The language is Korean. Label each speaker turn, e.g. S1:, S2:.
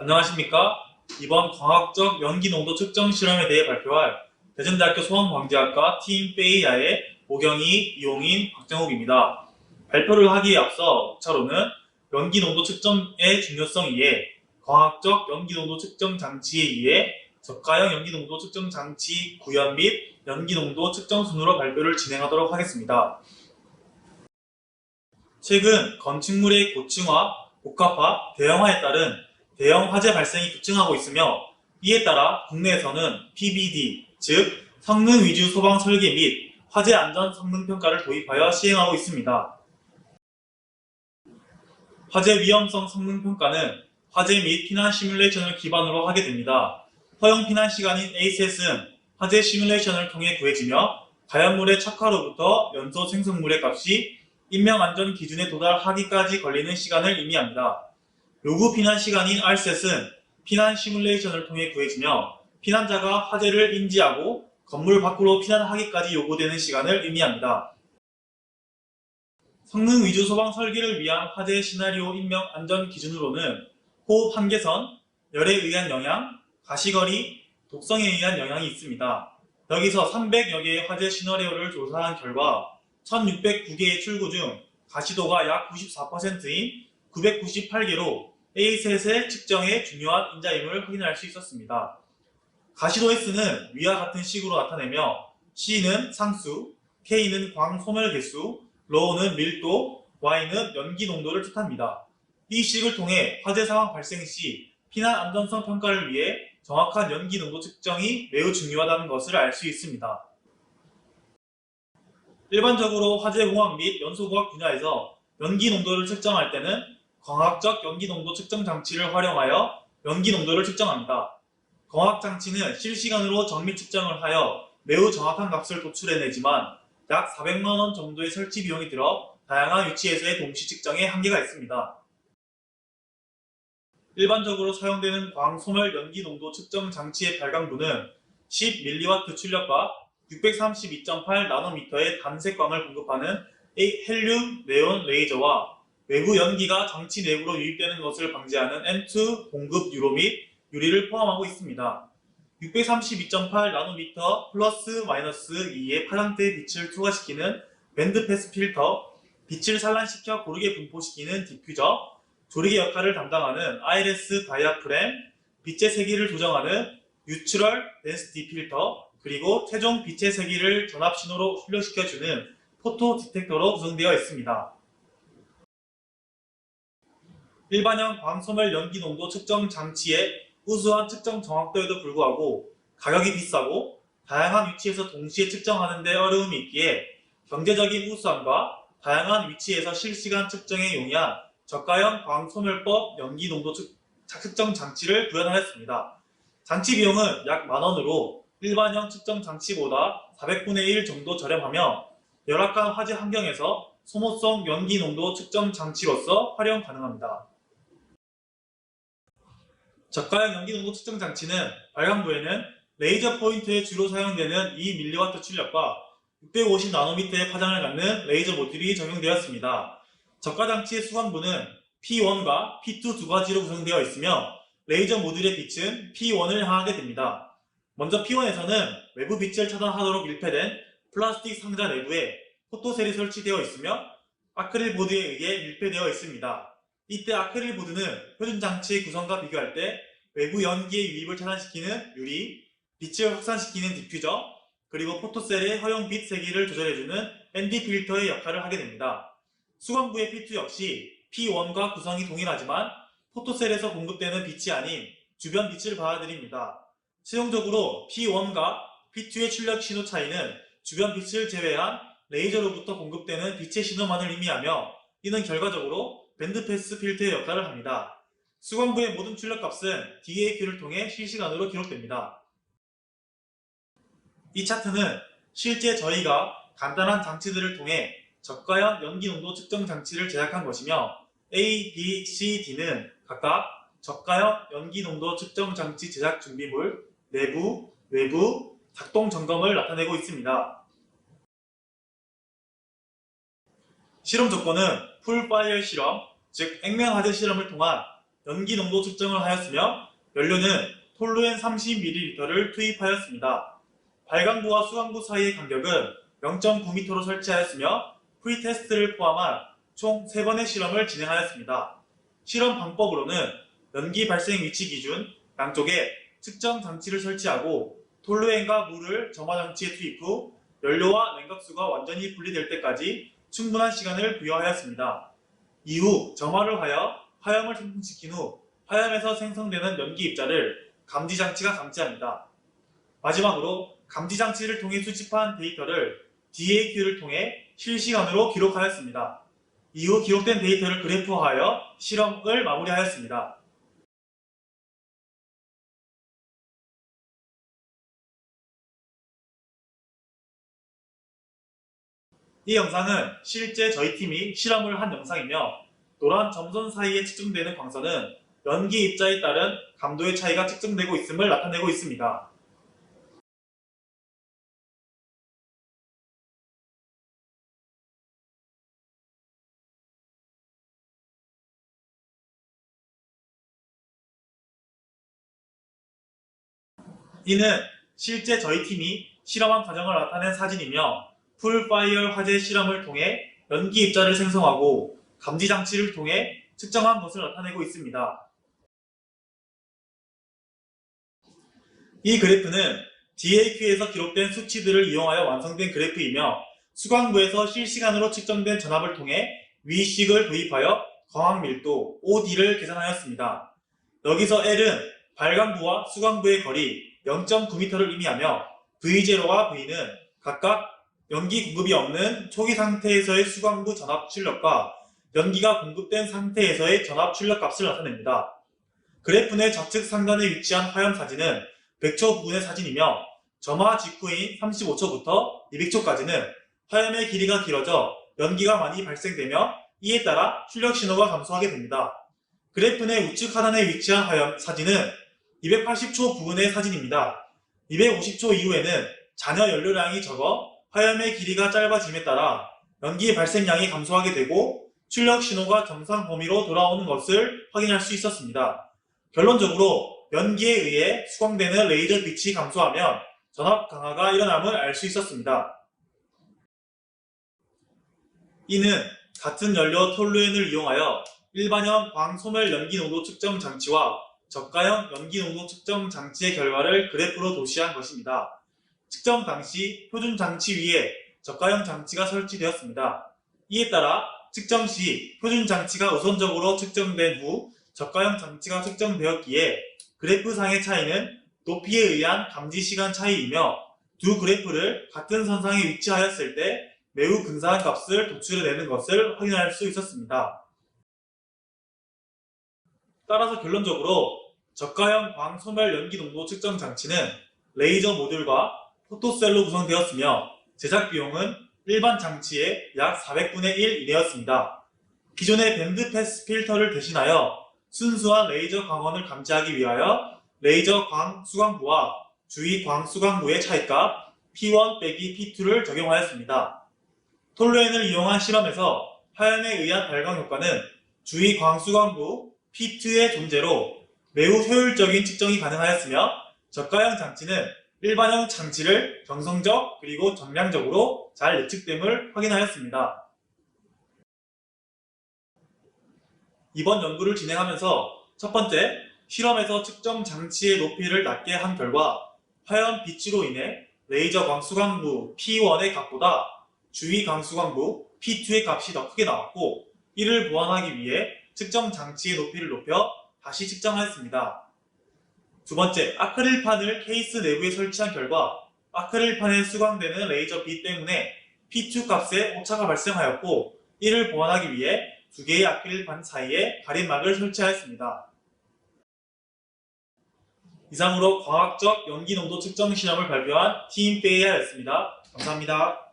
S1: 안녕하십니까? 이번 광학적 연기 농도 측정 실험에 대해 발표할 대전대학교 소방방재학과 팀 페이야의 오경희, 이용인, 박정욱입니다. 발표를 하기에 앞서 5차로는 연기 농도 측정의 중요성에 의해 광학적 연기 농도 측정 장치에 의해 저가형 연기 농도 측정 장치 구현 및 연기 농도 측정 순으로 발표를 진행하도록 하겠습니다. 최근 건축물의 고층화, 복합화, 대형화에 따른 대형 화재 발생이 급증하고 있으며 이에 따라 국내에서는 PBD, 즉 성능 위주 소방 설계 및 화재 안전 성능 평가를 도입하여 시행하고 있습니다. 화재 위험성 성능 평가는 화재 및 피난 시뮬레이션을 기반으로 하게 됩니다. 허용 피난 시간인 ACS는 화재 시뮬레이션을 통해 구해지며 가연물의 착화로부터 연소 생성물의 값이 인명 안전 기준에 도달하기까지 걸리는 시간을 의미합니다. 요구 피난 시간인 RSET은 피난 시뮬레이션을 통해 구해지며 피난자가 화재를 인지하고 건물 밖으로 피난하기까지 요구되는 시간을 의미합니다. 성능 위주 소방 설계를 위한 화재 시나리오 인명 안전 기준으로는 호흡 한계선, 열에 의한 영향, 가시거리, 독성에 의한 영향이 있습니다. 여기서 300여 개의 화재 시나리오를 조사한 결과 1609개의 출구 중 가시도가 약 94%인 998개로 ASET의 측정에 중요한 인자임을 확인할 수 있었습니다. 가시도 S는 위와 같은 식으로 나타내며 C는 상수, K는 광 소멸 개수, 로우는 밀도, Y는 연기 농도를 뜻합니다. 이 식을 통해 화재 상황 발생 시 피난 안전성 평가를 위해 정확한 연기 농도 측정이 매우 중요하다는 것을 알 수 있습니다. 일반적으로 화재공학 및 연소공학 분야에서 연기 농도를 측정할 때는 광학적 연기 농도 측정 장치를 활용하여 연기 농도를 측정합니다. 광학 장치는 실시간으로 정밀 측정을 하여 매우 정확한 값을 도출해내지만 약 400만원 정도의 설치 비용이 들어 다양한 위치에서의 동시 측정에 한계가 있습니다. 일반적으로 사용되는 광소멸 연기 농도 측정 장치의 발광부는 10mW 출력과 632.8나노미터의 단색광을 공급하는 헬륨 네온 레이저와 외부 연기가 장치 내부로 유입되는 것을 방지하는 N2 공급 유로 및 유리를 포함하고 있습니다. 632.8 나노미터 플러스 마이너스 2의 파장대의 빛을 투과시키는 밴드 패스 필터, 빛을 산란시켜 고르게 분포시키는 디퓨저, 조리개 역할을 담당하는 IRS 다이아프램, 빛의 세기를 조정하는 뉴트럴 덴시티 필터, 그리고 최종 빛의 세기를 전압 신호로 출력시켜주는 포토 디텍터로 구성되어 있습니다. 일반형 광소멸 연기 농도 측정 장치의 우수한 측정 정확도에도 불구하고 가격이 비싸고 다양한 위치에서 동시에 측정하는 데 어려움이 있기에 경제적인 우수함과 다양한 위치에서 실시간 측정에 용이한 저가형 광소멸법 연기 농도 측- 측정 장치를 구현하였습니다. 장치 비용은 약 만원으로 일반형 측정 장치보다 400분의 1 정도 저렴하며 열악한 화재 환경에서 소모성 연기 농도 측정 장치로서 활용 가능합니다. 저가형 연기 농도 측정 장치는 발광부에는 레이저 포인트에 주로 사용되는 2mW 출력과 650 나노미터의 파장을 갖는 레이저 모듈이 적용되었습니다. 저가 장치의 수광부는 P1과 P2 두 가지로 구성되어 있으며 레이저 모듈의 빛은 P1을 향하게 됩니다. 먼저 P1에서는 외부 빛을 차단하도록 밀폐된 플라스틱 상자 내부에 포토셀이 설치되어 있으며 아크릴 보드에 의해 밀폐되어 있습니다. 이때 아크릴 보드는 표준 장치의 구성과 비교할 때 외부 연기의 유입을 차단시키는 유리, 빛을 확산시키는 디퓨저, 그리고 포토셀의 허용 빛 세기를 조절해주는 ND 필터의 역할을 하게 됩니다. 수광부의 P2 역시 P1과 구성이 동일하지만 포토셀에서 공급되는 빛이 아닌 주변 빛을 받아들입니다. 실용적으로 P1과 P2의 출력 신호 차이는 주변 빛을 제외한 레이저로부터 공급되는 빛의 신호만을 의미하며 이는 결과적으로 밴드패스 필터의 역할을 합니다. 수광부의 모든 출력값은 DAQ를 통해 실시간으로 기록됩니다. 이 차트는 실제 저희가 간단한 장치들을 통해 저가형 연기 농도 측정 장치를 제작한 것이며 A, B, C, D는 각각 저가형 연기 농도 측정 장치 제작 준비물, 내부, 외부, 작동 점검을 나타내고 있습니다. 실험 조건은 풀파이어 실험, 즉 액면 화재 실험을 통한 연기 농도 측정을 하였으며 연료는 톨루엔 30ml를 투입하였습니다. 발광부와 수광부 사이의 간격은 0.9m로 설치하였으며 프리테스트를 포함한 총 3번의 실험을 진행하였습니다. 실험 방법으로는 연기 발생 위치 기준 양쪽에 측정 장치를 설치하고 톨루엔과 물을 점화 장치에 투입 후 연료와 냉각수가 완전히 분리될 때까지 충분한 시간을 부여하였습니다. 이후 점화를 하여 화염을 생성시킨 후 화염에서 생성되는 연기 입자를 감지 장치가 감지합니다. 마지막으로 감지 장치를 통해 수집한 데이터를 DAQ를 통해 실시간으로 기록하였습니다. 이후 기록된 데이터를 그래프화하여 실험을 마무리하였습니다. 이 영상은 실제 저희 팀이 실험을 한 영상이며 노란 점선 사이에 측정되는 광선은 연기 입자에 따른 감도의 차이가 측정되고 있음을 나타내고 있습니다. 이는 실제 저희 팀이 실험한 과정을 나타낸 사진이며 풀파이어 화재 실험을 통해 연기 입자를 생성하고 감지 장치를 통해 측정한 것을 나타내고 있습니다. 이 그래프는 DAQ에서 기록된 수치들을 이용하여 완성된 그래프이며 수광부에서 실시간으로 측정된 전압을 통해 위식을 도입하여 광학 밀도 OD를 계산하였습니다. 여기서 L은 발광부와 수광부의 거리 0.9m를 의미하며 V0와 V는 각각 연기 공급이 없는 초기 상태에서의 수광부 전압 출력과 연기가 공급된 상태에서의 전압 출력 값을 나타냅니다. 그래프의 좌측 상단에 위치한 화염 사진은 100초 부근의 사진이며 점화 직후인 35초부터 200초까지는 화염의 길이가 길어져 연기가 많이 발생되며 이에 따라 출력 신호가 감소하게 됩니다. 그래프의 우측 하단에 위치한 화염 사진은 280초 부근의 사진입니다. 250초 이후에는 잔여 연료량이 적어 화염의 길이가 짧아짐에 따라 연기 발생량이 감소하게 되고 출력 신호가 정상 범위로 돌아오는 것을 확인할 수 있었습니다. 결론적으로 연기에 의해 수광되는 레이저 빛이 감소하면 전압 강화가 일어남을 알 수 있었습니다. 이는 같은 연료 톨루엔을 이용하여 일반형 광소멸 연기 농도 측정 장치와 저가형 연기 농도 측정 장치의 결과를 그래프로 도시한 것입니다. 측정 당시 표준 장치 위에 저가형 장치가 설치되었습니다. 이에 따라 측정 시 표준 장치가 우선적으로 측정된 후 저가형 장치가 측정되었기에 그래프상의 차이는 높이에 의한 감지 시간 차이이며 두 그래프를 같은 선상에 위치하였을 때 매우 근사한 값을 도출해내는 것을 확인할 수 있었습니다. 따라서 결론적으로 저가형 광 소멸 연기 농도 측정 장치는 레이저 모듈과 포토셀로 구성되었으며 제작 비용은 일반 장치의 약 400분의 1 이내였습니다. 기존의 밴드 패스 필터를 대신하여 순수한 레이저 광원을 감지하기 위하여 레이저 광 수광부와 주위 광 수광부의 차이값 P1 빼기 P2를 적용하였습니다. 톨루엔을 이용한 실험에서 화염에 의한 발광 효과는 주위 광 수광부 P2의 존재로 매우 효율적인 측정이 가능하였으며 저가형 장치는 일반형 장치를 정성적 그리고 정량적으로 잘 예측됨을 확인하였습니다. 이번 연구를 진행하면서 첫 번째, 실험에서 측정 장치의 높이를 낮게 한 결과 화염 빛으로 인해 레이저 광수광부 P1의 값보다 주위 광수광부 P2의 값이 더 크게 나왔고 이를 보완하기 위해 측정 장치의 높이를 높여 다시 측정하였습니다. 두 번째, 아크릴판을 케이스 내부에 설치한 결과 아크릴판에 수광되는 레이저 빛 때문에 P2 값에 오차가 발생하였고 이를 보완하기 위해 두 개의 아크릴판 사이에 가림막을 설치하였습니다. 이상으로 과학적 연기 농도 측정 실험을 발표한 팀 페이아였습니다. 감사합니다.